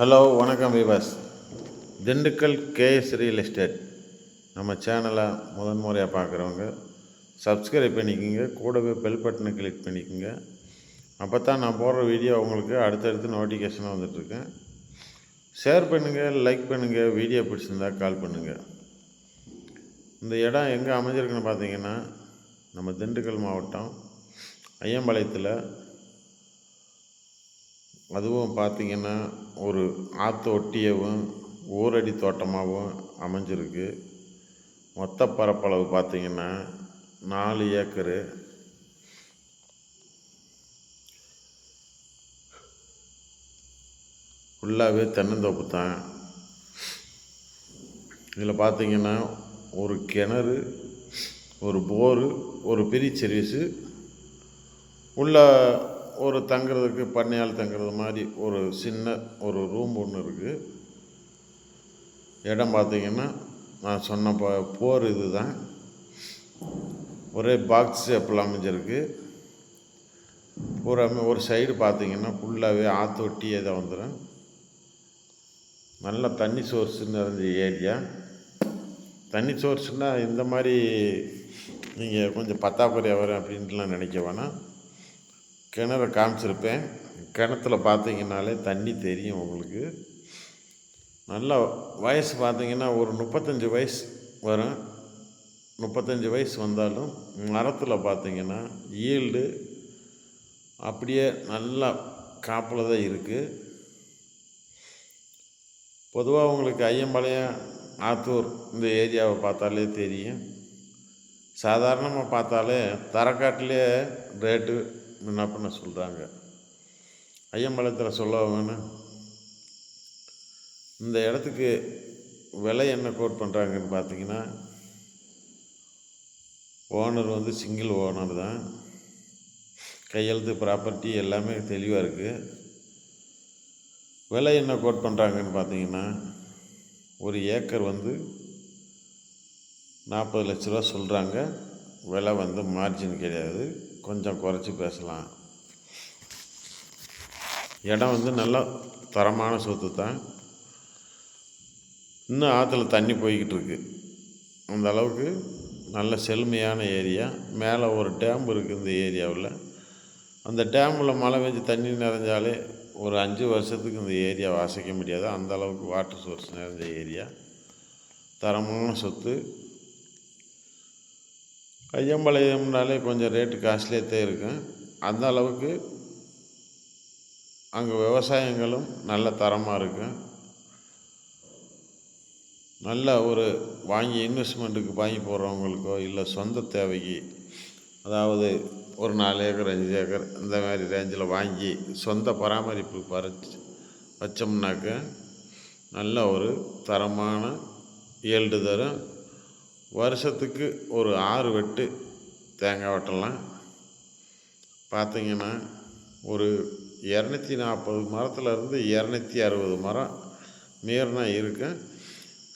Hello வணக்கம் Vivas. Dindigul KS real estate. நம்ம சேனலை முதன் முறையாக பார்க்குறவங்க சப்ஸ்கிரைப் பண்ணிக்கோங்க கூடவே பெல் பட்டனை கிளிக் பண்ணிக்கோங்க. அப்போ தான் நான் போடுற வீடியோ உங்களுக்கு அடுத்தடுத்து நோட்டிஃபிகேஷனாக வந்துட்டுருக்கேன். ஷேர் பண்ணுங்கள் லைக் பண்ணுங்கள் வீடியோ பிடிச்சிருந்தா கால் பண்ணுங்கள் இந்த இடம் எங்கே அமைஞ்சிருக்குன்னு பார்த்தீங்கன்னா நம்ம திண்டுக்கல் மாவட்டம் ஐயம்பாளையத்தில் அதுவும் பார்த்தீங்கன்னா ஒரு ஆற்று ஒட்டியவும் ஊரடி தோட்டமாகவும் அமைஞ்சிருக்கு. மொத்த பரப்பளவு பார்த்தீங்கன்னா நாலு ஏக்கரு. ஃபுல்லாகவே தென்னந்தோப்பு தான். இதில் பார்த்திங்கன்னா ஒரு கிணறு ஒரு போரு ஒரு பெரிய சர்வீஸு உள்ள ஒரு தங்குறதுக்கு பண்ணையால் தங்குறது மாதிரி ஒரு சின்ன ஒரு ரூம் ஒன்று இருக்குது இடம் பார்த்தீங்கன்னா நான் சொன்ன ப போர் இது தான் ஒரே பாக்ஸ் ஷேப்பில் அமைஞ்சிருக்கு. பூராமே ஒரு சைடு பார்த்தீங்கன்னா ஃபுல்லாகவே ஆற்று ஒட்டியே தான் வந்துடும் நல்ல தண்ணி சோர்ஸ் நிறைஞ்ச ஏரியா தண்ணி சோர்ஸ்னால் இந்த மாதிரி நீங்கள் கொஞ்சம் பத்தாக்குறையாக வரும் அப்படின்ட்டுலாம் நினைக்க வேணாம். கிணற காமிச்சிருப்பேன். கிணத்துல பார்த்தீங்கன்னாலே தண்ணி தெரியும் உங்களுக்கு. நல்லா வயசு பார்த்தீங்கன்னா ஒரு முப்பத்தஞ்சு வயசு வரும். முப்பத்தஞ்சு வயசு வந்தாலும் மரத்தில் பார்த்தீங்கன்னா ஈல்டு அப்படியே நல்லா காப்பில் தான் இருக்குது பொதுவாக உங்களுக்கு ஐயம்பாளையம் ஆத்தூர் இந்த ஏரியாவை பார்த்தாலே தெரியும். சாதாரணமாக பார்த்தாலே தரக்காட்டிலே ரேட்டு என்ன பண்ண சொல்கிறாங்க ஐயம்பாளையத்தில் சொல்ல இந்த இடத்துக்கு விலை என்ன கோட் பண்ணுறாங்கன்னு பார்த்தீங்கன்னா ஓனர் வந்து சிங்கிள் ஓனர் தான். கையெழுத்து ப்ராப்பர்ட்டி எல்லாமே தெளிவாக இருக்குது விலை என்ன கோட் பண்ணுறாங்கன்னு பார்த்தீங்கன்னா ஒரு ஏக்கர் வந்து நாற்பது லட்ச ரூபா சொல்கிறாங்க விலை வந்து மார்ஜின் கிடையாது. கொஞ்சம் குறைச்சி பேசலாம். இடம் வந்து நல்லா தரமான சொத்து தான். இன்னும் ஆற்றுல தண்ணி போய்கிட்டு இருக்கு அந்த அளவுக்கு நல்ல செழுமையான ஏரியா. மேலே ஒரு டேம் இருக்குது இந்த ஏரியாவில். அந்த டேமில் மழை பெஞ்சு தண்ணி நிறைஞ்சாலே ஒரு அஞ்சு வருஷத்துக்கு இந்த ஏரியா வாசிக்க முடியாது. அந்த அளவுக்கு வாட்டர் சோர்ஸ் நிறைஞ்ச ஏரியா. தரமான சொத்து. ஐயம்பாளையம்னாலே கொஞ்சம் ரேட்டு காஸ்ட்லியாக தான் இருக்கும். அந்த அளவுக்கு அங்கே விவசாயங்களும் நல்ல தரமாக இருக்கும். நல்ல ஒரு வாங்கி இன்வெஸ்ட்மெண்ட்டுக்கு வாங்கி போடுறவங்களுக்கோ இல்லை சொந்த தேவைக்கு அதாவது ஒரு நாலு ஏக்கர் அஞ்சு ஏக்கர் இந்த மாதிரி ரேஞ்சில் வாங்கி சொந்த பராமரிப்பு பறிச்சு வச்சோம்னாக்க நல்ல ஒரு தரமான ஈல்டு தரும். வருஷத்துக்கு ஒரு ஆறு வெட்டு தேங்காய் வெட்டலாம் பார்த்திங்கன்னா ஒரு இரநூத்தி நாற்பது மரத்துலேருந்து இரநூத்தி அறுபது மரம் மீறினா இருக்கும்.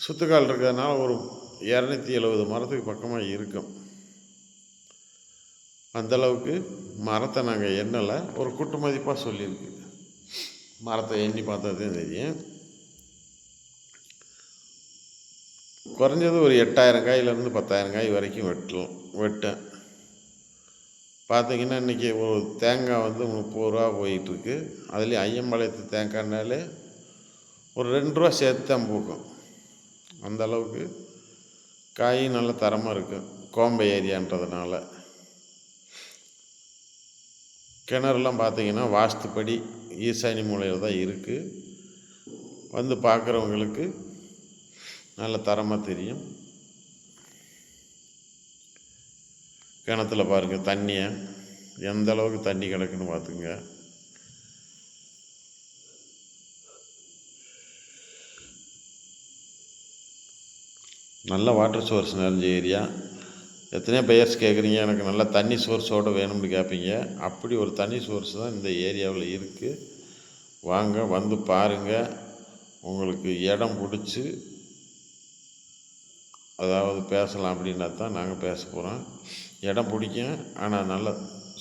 சுத்துக்கால் இருக்கிறதுனால ஒரு இரநூத்தி எழுபது மரத்துக்கு பக்கமாக இருக்கும். அந்தளவுக்கு மரத்தை நாங்கள் எண்ணலை. ஒரு குட்டு மதிப்பாக சொல்லியிருக்கு. மரத்தை எண்ணி பார்த்தா தான் தெரியும். குறைஞ்சது ஒரு எட்டாயிரம் காயிலேருந்து பத்தாயிரம் காய் வரைக்கும் வெட்டலாம். வெட்டேன். பார்த்தீங்கன்னா இன்றைக்கி ஒரு தேங்காய் வந்து முப்பது ரூபா போயிட்டுருக்கு. அதுலேயும் ஐயம்பாளையத்து தேங்காய்னாலே ஒரு ரெண்டு ரூபா சேர்த்து தான் பூக்கும். அந்த அளவுக்கு காய் நல்ல தரமாக இருக்கும் கோம்பை ஏரியான்றதுனால. கிணறுலாம் பார்த்தீங்கன்னா வாஸ்துப்படி ஈசானி மூலையில் தான் இருக்குது வந்து பார்க்குறவங்களுக்கு நல்ல தரமாக தெரியும். கிணத்துல பாருங்கள் தண்ணியை எந்த அளவுக்கு தண்ணி கிடக்குன்னு பார்த்துங்க நல்ல வாட்டர் சோர்ஸ் நிறைஞ்ச ஏரியா எத்தனையோ பெயர்ஸ் கேட்குறீங்க எனக்கு நல்ல தண்ணி சோர்ஸோடு வேணும்னு கேட்பீங்க அப்படி ஒரு தண்ணி சோர்ஸ் தான் இந்த ஏரியாவில் இருக்குது வாங்க வந்து பாருங்கள் உங்களுக்கு இடம் பிடிச்சி அதாவது பேசலாம் அப்படின்னா தான் நாங்கள் பேச போகிறோம் இடம் பிடிக்கும் ஆனால் நல்ல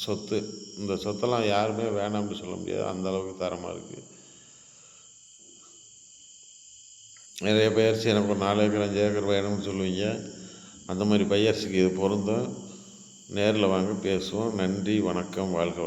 சொத்து. இந்த சொத்தெல்லாம் யாருமே வேணாம்னு சொல்ல முடியாது. அந்த அளவுக்கு தரமாக இருக்குது நிறைய பயிற்சி எனக்கு ஒரு நாலு ஏக்கர் அஞ்சு ஏக்கர் வேணும்னு சொல்லுவீங்க. அந்த மாதிரி பயிற்சிக்கு இது பொருந்தும். நேரில் வாங்க பேசுவோம். நன்றி வணக்கம் வாழ்க